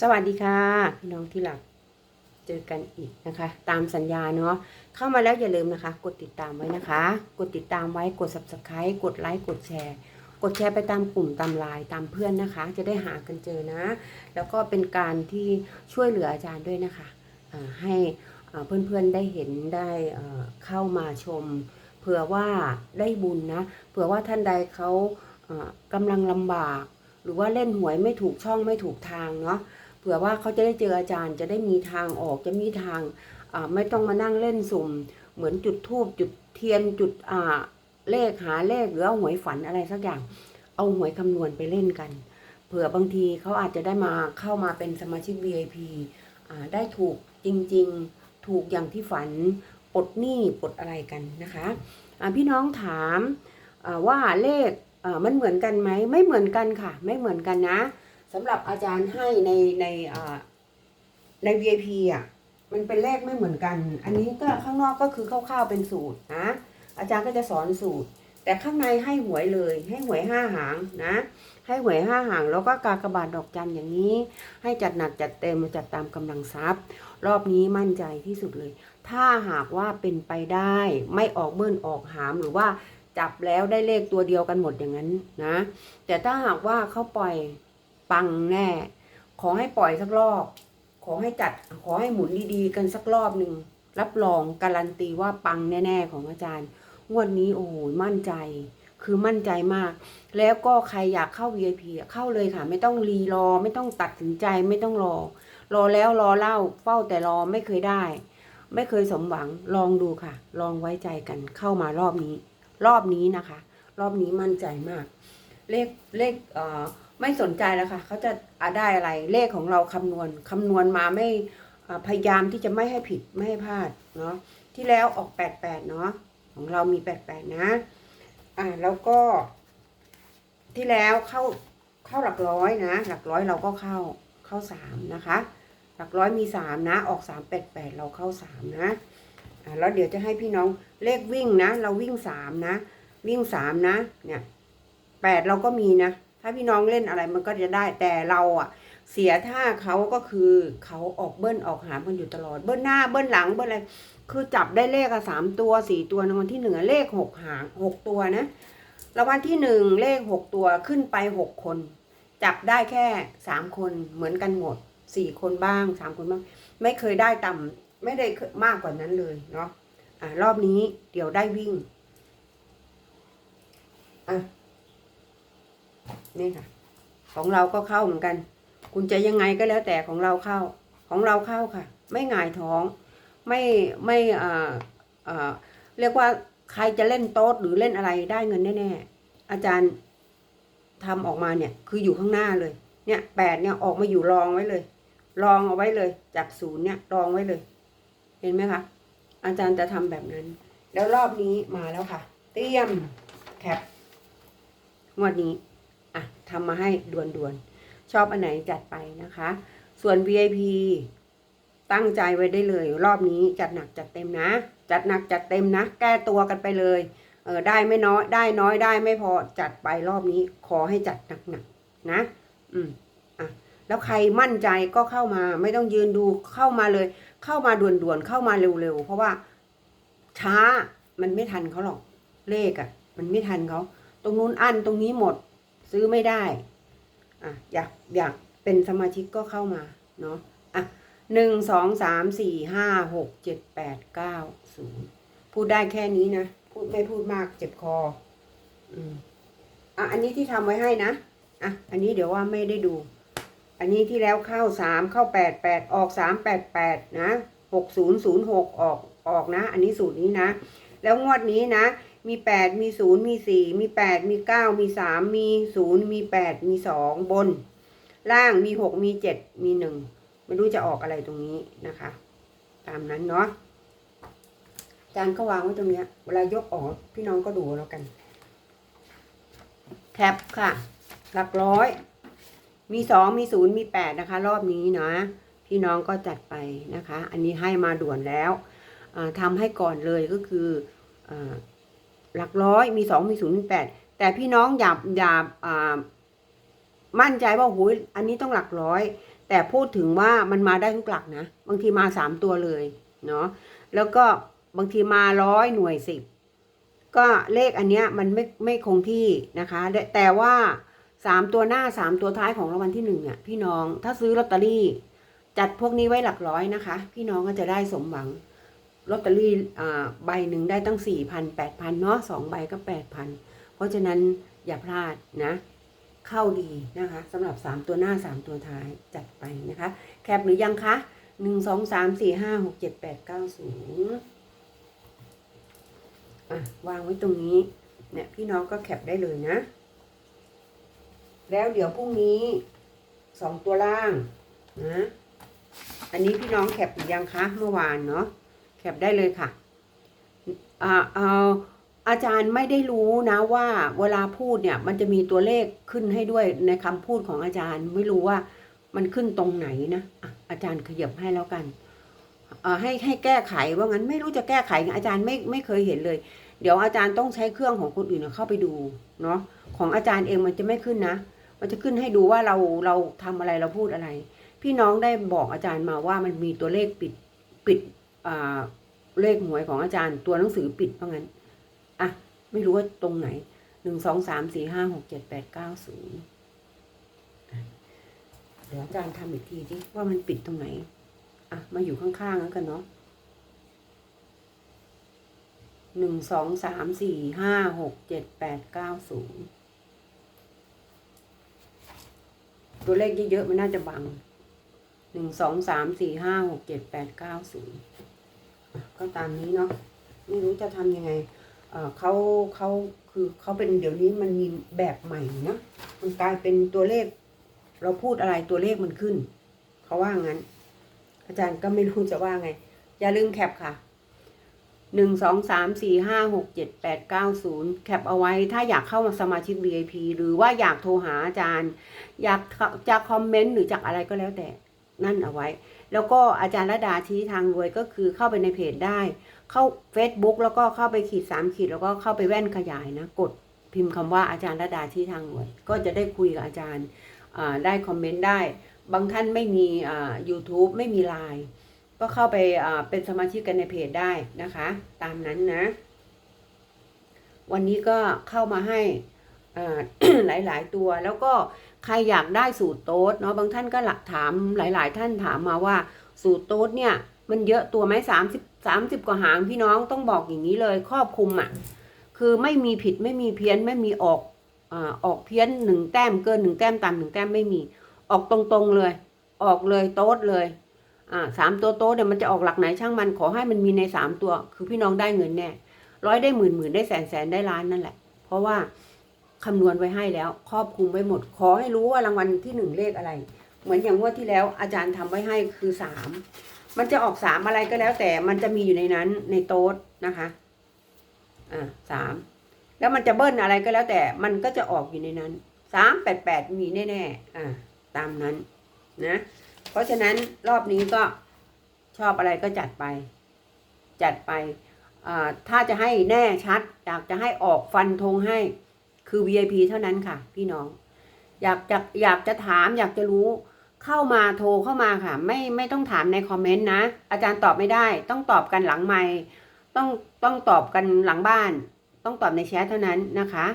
สวัสดีค่ะ พี่น้องที่รักเจอกันอีกนะคะ ตามสัญญาเนาะเข้ามาแล้วอย่าลืมนะคะ กดติดตามไว้นะคะ กดติดตามไว้กด subscribe กดไลค์กดแชร์ กดแชร์ไปตามกลุ่มตามไลน์ตามเพื่อนนะคะ จะได้หากันเจอนะ แล้วก็เป็นการที่ช่วยเหลืออาจารย์ด้วยนะคะให้อ่าเพื่อนๆได้เห็นได้เข้ามาชม เผื่อว่าได้บุญนะเผื่อว่าท่านใดเขากำลังลำบาก หรือว่าเล่นหวยไม่ถูกช่องไม่ถูกทางเนาะ ผื่อว่าเขาจะได้เจออาจารย์จะได้มีทางออกจะมีทางไม่ต้องมานั่งเล่นสุ่ม เหมือนจุดทูบจุดเทียนจุดอ่าเลขหาเลขหรือเอาหวยฝันอะไรสักอย่าง เอาหวยคำนวณไปเล่นกัน เผื่อบางทีเขาอาจจะได้มาเข้ามาเป็นสมาชิก VIP อ่าได้ถูกจริงๆ ถูกอย่างที่ฝันปลดหนี้ปลดอะไรกันนะคะอ่าพี่น้องถามอ่าว่าเลขอ่ามันเหมือนกันไหมไม่เหมือนกันค่ะ ไม่เหมือนกันนะ สำหรับอาจารย์ให้ในในใน VIP อะมันเป็นเลขไม่เหมือนกัน อันนี้ก็ข้างนอกก็คือคร่าวๆเป็นสูตรนะ อาจารย์ก็จะสอนสูตร แต่ข้างในให้หวยเลย ให้หวยห้าหางนะ ให้หวยห้าหางแล้วก็กากบาทดอกจันอย่างนี้ ให้จัดหนักจัดเต็มจัดตามกำลังทรัพย์ รอบนี้มั่นใจที่สุดเลย ถ้าหากว่าเป็นไปได้ไม่ออกเบิ้ลออกหามหรือว่าจับแล้วได้เลขตัวเดียวกันหมดอย่างนั้นนะ แต่ถ้าหากว่าเขาปล่อย ปังแน่ ขอให้ปล่อยสักรอบ ขอให้จัด ขอให้หมุนดีๆ กันสักรอบหนึ่ง รับรองการันตีว่าปังแน่ ๆ ของอาจารย์งวดนี้โอ้โหมั่นใจ คือมั่นใจมาก แล้วก็ใครอยากเข้า VIP อะเข้าเลยค่ะ ไม่ต้องรีรอ ไม่ต้องตัดสินใจไม่ต้องรอ รอแล้วรอเล่าเฝ้าแต่รอไม่เคยได้ ไม่เคยสมหวังลองดูค่ะ ลองไว้ใจกันเข้ามารอบนี้ รอบนี้นะคะ รอบนี้มั่นใจมาก เลขเลขเอ่อ ไม่สนใจแล้วค่ะเขาจะอะได้อะไรเลขของเราคำนวณคำนวณมาไม่พยายามที่จะไม่ให้ผิดไม่ให้พลาดเนาะที่แล้วออกแปดแปดเนาะของเรามีแปดแปดนะ อ่าแล้วก็ ที่แล้วเข้าเข้าหลักร้อยนะ หลักร้อยเราก็เข้าเข้าสามนะคะ หลักร้อยมีสามนะ ออกสามแปดแปดเราเข้าสามนะอ่าแล้วเดี๋ยวจะให้พี่น้องเลขวิ่งนะ เราวิ่งสามนะ วิ่งสามนะ เนี่ยแปดเราก็มีนะ ถ้าพี่น้องเล่นอะไรมันก็จะได้แต่เราอะเสียท่าเขาก็คือเขาออกเบิ้ลออกหามกันอยู่ตลอดเบิ้ลหน้าเบิ้ลหลังเบิ้ลอะไรคือจับได้เลขอะสามตัวสี่ตัวในวันที่หนึ่งเลขหกหางหกตัวนะรางวัลที่หนึ่งเลขหกตัวขึ้นไปหกคน จับได้แค่สามคนเหมือนกันหมดสี่คนบ้างสามคนบ้าง ไม่เคยได้ต่ำไม่ได้มากกว่านั้นเลยเนาะอ่ารอบนี้เดี๋ยวได้วิ่งอะ นี่ค่ะ ของเราก็เข้าเหมือนกัน คุณจะยังไงก็แล้วแต่ของเราเข้า ของเราเข้าค่ะ ไม่หงายท้อง ไม่ไม่อ่าอ่าเรียกว่าใครจะเล่นโต๊ดหรือเล่นอะไรได้เงินแน่ๆอาจารย์ทำออกมาเนี่ยคืออยู่ข้างหน้าเลย เนี่ยแปดเนี่ยออกมาอยู่รองไว้เลย รองเอาไว้เลย จากศูนย์เนี่ยรองไว้เลย เห็นไหมคะอาจารย์จะทำแบบนั้น แล้วรอบนี้มาแล้วค่ะ เตรียมแคปงวดนี้ อะทำมาให้ด่วนๆ ชอบอันไหนจัดไปนะคะ ส่วน VIP ตั้งใจไว้ได้เลย รอบนี้จัดหนักจัดเต็มนะ จัดหนักจัดเต็มนะ แก้ตัวกันไปเลยเออได้ไม่น้อยได้น้อยได้ไม่พอจัดไปรอบนี้ ขอให้จัดหนักๆนะ อืมอะแล้วใครมั่นใจก็เข้ามาไม่ต้องยืนดูเข้ามาเลย เข้ามาด่วนๆเข้ามาเร็วๆเพราะว่าช้ามันไม่ทันเขาหรอกเลขอะ่ะ มันไม่ทันเขา ตรงนู้นอันตรงนี้หมด ซื้อไม่ได้อะอยากอยากเป็นสมาชิกก็เข้ามาเนาะอะหนึ่งสองสามสี่ห้าหกเจ็ดแปดเก้าศูนย์พูดได้แค่นี้นะพูดไม่พูดมากเจ็บคออืมอะอันนี้ที่ทำไว้ให้นะอะอันนี้เดี๋ยวว่าไม่ได้ดู อันนี้ที่แล้วเข้าสามเข้าแปดแปดออกสามแปดแปดนะหกศูนย์ศูนย์หกออกออกนะ อันนี้สูตรนี้นะ แล้วงวดนี้นะ มีแปดมีศูนย์มีสี่มีแปดมีเก้ามีสามมีศูนย์มีแปดมีสองบน ล่างมีหกมีเจ็ดมีหนึ่งไม่รู้จะออกอะไรตรงนี้นะคะ ตามนั้นเนาะจานก็วางไว้ตรงเนี้ย เวลายกออกพี่น้องก็ดูแล้วกัน แคปค่ะ หลักร้อย มีสองมีศูนย์มีแปดนะคะ รอบนี้นะ พี่น้องก็จัดไปนะคะ อันนี้ให้มาด่วนแล้วทำให้ก่อนเลยก็คืออ หลักร้อยมีสองมีศูนย์มีแปดแต่พี่น้องอย่าอย่าอ่ามั่นใจว่าหูยอันนี้ต้องหลักร้อย แต่พูดถึงว่ามันมาได้ทุกหลักนะบางทีมาสามตัวเลยเนาะแล้วก็บางทีมาร้อยหน่วยสิบก็เลขอันเนี้ยมันไม่ไม่คงที่นะคะ แต่แต่ว่าสามตัวหน้าสามตัวท้ายของรางวัลที่หนึ่งเนี่ยพี่น้องถ้าซื้อลอตเตอรี่ จัดพวกนี้ไว้หลักร้อยนะคะ พี่น้องก็จะได้สมหวัง ลอตเตอรี่ใบหนึ่งได้ตั้งสี่พันแปดพันเนาะสองใบก็แปดพันเพราะฉะนั้นอย่าพลาดนะ เข้าดีนะคะสำหรับ3ตัวหน้า3ตัวท้ายจัดไปนะคะ แคปหรือยังคะ1 2 3 4 5 6 7 8 9 0อะ วางไว้ตรงนี้ เนี่ยพี่น้องก็แคปได้เลยนะ แล้วเดี๋ยวพรุ่งนี้2ตัวล่างนะ อันนี้พี่น้องแคปหรือยังคะเมื่อวานเนาะ แคปได้เลยค่ะอ่าเอาอาจารย์ไม่ได้รู้นะว่าเวลาพูดเนี่ยมันจะมีตัวเลขขึ้นให้ด้วยในคำพูดของอาจารย์ไม่รู้ว่ามันขึ้นตรงไหนนะอะอาจารย์ขยับให้แล้วกันอ่อให้ให้แก้ไขว่างั้นไม่รู้จะแก้ไขอาจารย์ไม่ไม่เคยเห็นเลย เดี๋ยวอาจารย์ต้องใช้เครื่องของคนอื่นเข้าไปดูเนาะของอาจารย์เองมันจะไม่ขึ้นนะ มันจะขึ้นให้ดูว่าเราเราทำอะไรเราพูดอะไร พี่น้องได้บอกอาจารย์มาว่ามันมีตัวเลขปิดปิด เลขหวยของอาจารย์ ตัวหนังสือปิดเพราะงั้น อะ ไม่รู้ว่าตรงไหนหนึ่งสองสามสี่ห้าหกเจ็ดแปดเก้าศูนย์เดี๋ยวอาจารย์ทำอีกทีดิว่ามันปิดตรงไหน อะ มาอยู่ข้างๆแล้วกันเนาะหนึ่งสองสามสี่ห้าหกเจ็ดแปดเก้าศูนย์ตัวเลขเยอะๆมันน่าจะบังหนึ่งสองสามสี่ห้าหกเจ็ดแปดเก้าศูนย์ ก็ตามนี้เนาะไม่รู้จะทำยังไงเอ่อเขาเขาคือเขาเป็นเดี๋ยวนี้มันมีแบบใหม่นะมันกลายเป็นตัวเลข เราพูดอะไรตัวเลขมันขึ้นเขาว่างั้น อาจารย์ก็ไม่รู้จะว่าไง อย่าลืมแคปค่ะหนึ่งสองสามสี่ห้าหกเจ็ดแปดเก้าศูนย์แคปเอาไว้ถ้าอยากเข้ามาสมาชิก VIP หรือว่าอยากโทรหาอาจารย์ อยากจะคอมเมนต์หรือจากอะไรก็แล้วแต่ นั่นเอาไว้ แล้วก็อาจารย์ระดาชี้ทางรวยก็คือเข้าไปในเพจได้ เข้า Facebook แล้วก็เข้าไปขีดสามขีดแล้วก็เข้าไปแว่นขยายนะกดพิมพ์คำว่าอาจารย์ระดาที่ทางหน่วย ก็จะได้คุยกับอาจารย์ได้คอมเมนต์ได้ บางท่านไม่มีอ่า YouTube ไม่มีไลน์ก็เข้าไปอ่าเป็นสมาชิกกันในเพจได้นะคะ ตามนั้นนะ วันนี้ก็เข้ามาให้อ่าหลาย ๆ ตัวแล้วก็ ใครอยากได้สูตรโต๊ดเนาะบางท่านก็หลักถามหลาย ๆ ท่านถามมาว่าสูตรโต๊ดเนี่ย มันเยอะตัวไหมสามสิบสามสิบกว่าหางพี่น้องต้องบอกอย่างนี้เลยครอบคลุมอะคือไม่มีผิดไม่มีเพี้ยนไม่มีออกอ่าออกเพี้ยนหนึ่งแต้มเกินหนึ่งแต้มต่ำหนึ่งแต้มไม่มี ออกตรงๆเลย ออกเลยโต๊ดเลยอ่าสามตัวโต๊ดเนี่ยมันจะออกหลักไหนช่างมันขอให้มันมีในสามตัว คือพี่น้องได้เงินแน่ร้อยได้หมื่นหมื่นได้แสนแสนได้ล้านนั่นแหละ เพราะว่า คำนวณไว้ให้แล้ว ครอบคลุมไว้หมด ขอให้รู้ว่ารางวัลที่หนึ่งเลขอะไร เหมือนอย่างงวดที่แล้วอาจารย์ทำไว้ให้คือสามมันจะออกสามอะไรก็แล้ว แต่มันจะมีอยู่ในนั้นในโต๊ดนะคะ อ่าสามแล้วมันจะเบิ้ลอะไรก็แล้ว แต่มันก็จะออกอยู่ในนั้นสามแปดแปดมีแน่ๆอ่าตามนั้นนะเพราะฉะนั้นรอบนี้ก็ชอบอะไรก็จัดไป จัดไปอ่าถ้าจะให้แน่ชัดอยากจะให้ออกฟันธงให้ คือ VIP เท่านั้นค่ะ พี่น้อง อยากจะอยากจะถามอยากจะรู้เข้ามาโทรเข้ามาค่ะ ไม่ไม่ต้องถามในคอมเมนต์นะ อาจารย์ตอบไม่ได้ ต้องตอบกันหลังไมต้องต้องตอบกันหลังบ้าน ต้องตอบในแชทเท่านั้นนะคะ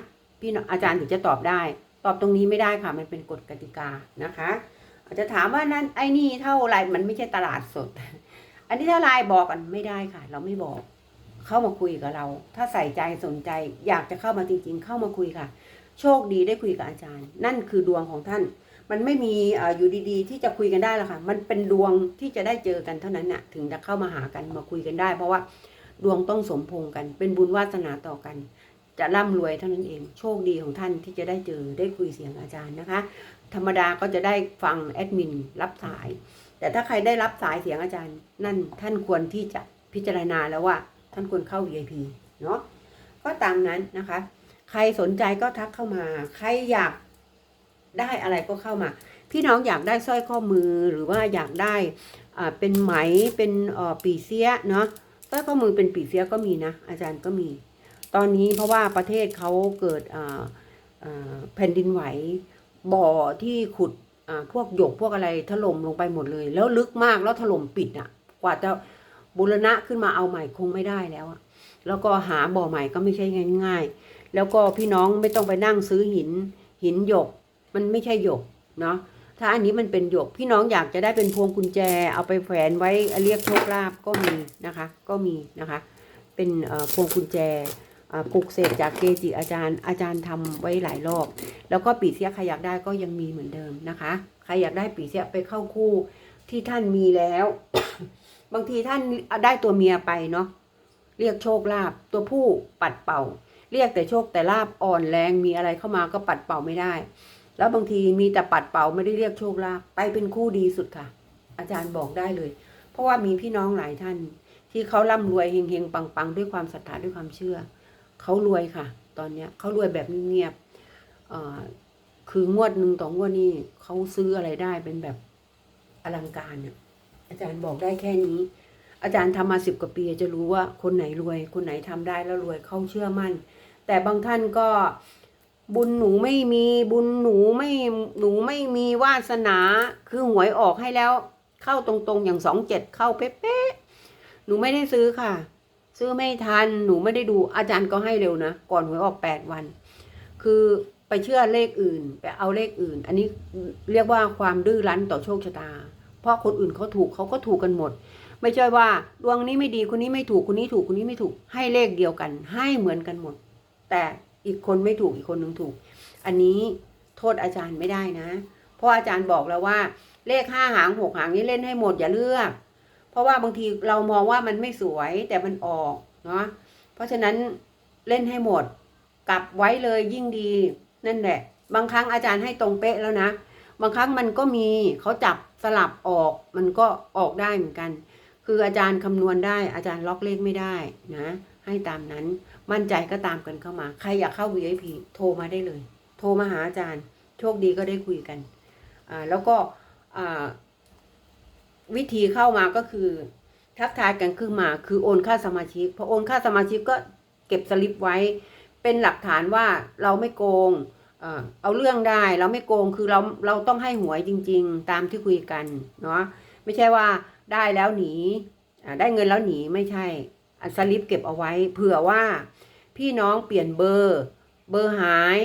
พี่น้องอาจารย์ถึงจะตอบได้ ตอบตรงนี้ไม่ได้ค่ะ มันเป็นกฎกติกานะคะอาจจะถามว่านั้นไอ้นี่เท่าไรมันไม่ใช่ตลาดสด อันนี้ถ้าไลน์บอกกันไม่ได้ค่ะ เราไม่บอก เข้ามาคุยกับเรา ถ้าใส่ใจสนใจ อยากจะเข้ามาจริง ๆ เข้ามาคุยค่ะ โชคดีได้คุยกับอาจารย์ นั่นคือดวงของท่าน มันไม่มีอยู่ดีๆ ที่จะคุยกันได้หรอกค่ะ มันเป็นดวงที่จะได้เจอกันเท่านั้นน่ะ ถึงจะเข้ามาหากันมาคุยกันได้ เพราะว่าดวงต้องสมพงกัน เป็นบุญวาสนาต่อกัน จะร่ำรวยเท่านั้นเอง โชคดีของท่านที่จะได้เจอได้คุยเสียงอาจารย์นะคะ ธรรมดาก็จะได้ฟังแอดมินรับสาย แต่ถ้าใครได้รับสายเสียงอาจารย์ นั่นท่านควรที่จะพิจารณาแล้วว่า ท่านควรเข้า VIP เนาะก็ตามนั้นนะคะ ใครสนใจก็ทักเข้ามา ใครอยากได้อะไรก็เข้ามา พี่น้องอยากได้สร้อยข้อมือหรือว่าอยากได้อ่าเป็นไหมเป็นอ่อปีเสียเนาะสร้อยข้อมือเป็นปีเสียก็มีนะ อาจารย์ก็มี ตอนนี้เพราะว่าประเทศเขาเกิดอ่าแผ่นดินไหวบ่อที่ขุดพวกหยกพวกอะไรถล่มลงไปหมดเลย แล้วลึกมากแล้วถล่มปิดอะ กว่าจะ บูรณะขึ้นมาเอาใหม่คงไม่ได้แล้วอะแล้วก็หาบ่อใหม่ก็ไม่ใช่ง่ายๆ แล้วก็พี่น้องไม่ต้องไปนั่งซื้อหิน หินหยก มันไม่ใช่หยกเนาะถ้าอันนี้มันเป็นหยกพี่น้องอยากจะได้เป็นพวงกุญแจ เอาไปแขวนไว้เรียกโชคลาภก็มีนะคะ ก็มีนะคะ เป็นพวงกุญแจปลูกเสกจากเกจิอาจารย์ อาจารย์ทำไว้หลายรอบ แล้วก็ปีเสียใครอยากได้ก็ยังมีเหมือนเดิมนะคะ ใครอยากได้ปีเสียไปเข้าคู่ที่ท่านมีแล้ว บางทีท่านได้ตัวเมียไปเนาะเรียกโชคลาภตัวผู้ปัดเป่า เรียกแต่โชคแต่ลาบอ่อนแรงมีอะไรเข้ามาก็ปัดเป่าไม่ได้ แล้วบางทีมีแต่ปัดเป่าไม่ได้เรียกโชคลาภไปเป็นคู่ดีสุดค่ะ อาจารย์บอกได้เลย เพราะว่ามีพี่น้องหลายท่าน ที่เขาร่ำรวยเฮงๆปังๆ ด้วยความศรัทธาด้วยความเชื่อเขารวยค่ะ ตอนเนี้ยเขารวยแบบเงียบๆคืองวดหนึ่งต่องวดนี้เขาซื้ออะไรได้เป็นแบบอลังการเนี่ย อาจารย์บอกได้แค่นี้ อาจารย์ทำมาสิบกว่าปีจะรู้ว่าคนไหนรวย คนไหนทำได้แล้วรวยเขาเชื่อมั่น แต่บางท่านก็บุญหนูไม่มีบุญหนูไม่หนูไม่มีวาสนาคือหวยออกให้แล้ว เข้าตรงๆอย่างสองเจ็ดเข้าเป๊ะๆหนูไม่ได้ซื้อค่ะ ซื้อไม่ทันหนูไม่ได้ดูอาจารย์ก็ให้เร็วนะ ก่อนหวยออกแปดวัน คือไปเชื่อเลขอื่น ไปเอาเลขอื่น อันนี้เรียกว่าความดื้อรั้นต่อโชคชะตา เพราะคนอื่นเขาถูกเขาก็ถูกกันหมด ไม่ใช่ว่าดวงนี้ไม่ดีคนนี้ไม่ถูกคนนี้ถูกคนนี้ไม่ถูก ให้เลขเดียวกัน ให้เหมือนกันหมด แต่อีกคนไม่ถูกอีกคนหนึ่งถูก อันนี้โทษอาจารย์ไม่ได้นะ เพราะอาจารย์บอกแล้วว่า เลขห้าหางหกหางนี้เล่นให้หมดอย่าเลือก เพราะว่าบางทีเรามองว่ามันไม่สวยแต่มันออกเนาะเพราะฉะนั้นเล่นให้หมด กลับไว้เลยยิ่งดีนั่นแหละ บางครั้งอาจารย์ให้ตรงเป๊ะแล้วนะ บางครั้งมันก็มีเขาจับ สลับออกมันก็ออกได้เหมือนกัน คืออาจารย์คำนวณได้อาจารย์ล็อกเลขไม่ได้นะ ให้ตามนั้นมั่นใจก็ตามกันเข้ามา ใครอยากเข้า VIP โทรมาได้เลย โทรมาหาอาจารย์ โชคดีก็ได้คุยกันอ่าแล้วก็อ่าวิธีเข้ามาก็คือ ทักทายกันขึ้นมา คือโอนค่าสมาชิกพอโอนค่าสมาชิกก็เก็บสลิปไว้ เป็นหลักฐานว่าเราไม่โกง เอาเรื่องได้เราไม่โกงคือเราเราต้องให้หวยจริง ๆ ตามที่คุยกันเนาะไม่ใช่ว่าได้แล้วหนีได้เงินแล้วหนีไม่ใช่อันสลิปเก็บเอาไว้เผื่อว่าพี่น้องเปลี่ยนเบอร์ เบอร์หาย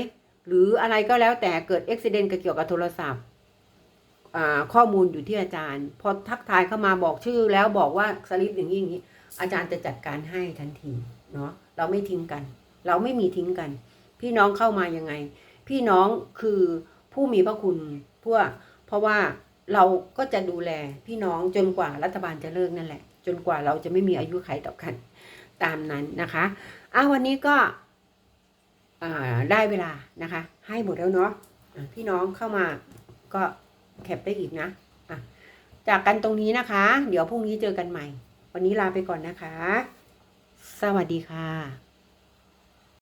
หรืออะไรก็แล้วแต่เกิดอุบิเหตุเกี่ยวกับโทรศัพท์ข้อมูลอยู่ที่อาจารย์ พอทักทายเข้ามาบอกชื่อแล้วบอกว่าสลิปอย่างนี้อย่างนี้ อาจารย์จะจัดการให้ทันทีเนาะเราไม่ทิ้งกัน เราไม่มีทิ้งกัน พี่น้องเข้ามายังไง พี่น้องคือผู้มีพระคุณเพราะเพราะว่าเราก็จะดูแลพี่น้องจนกว่ารัฐบาลจะเลิกนั่นแหละ จนกว่าเราจะไม่มีอายุไขต่อกันตามนั้นนะคะอะวันนี้ก็ได้เวลานะคะ ให้หมดแล้วเนาะพี่น้องเข้ามาก็แคปได้อีกนะะจากกันตรงนี้นะคะ เดี๋ยวพรุ่งนี้เจอกันใหม่ วันนี้ลาไปก่อนนะคะ สวัสดีค่ะ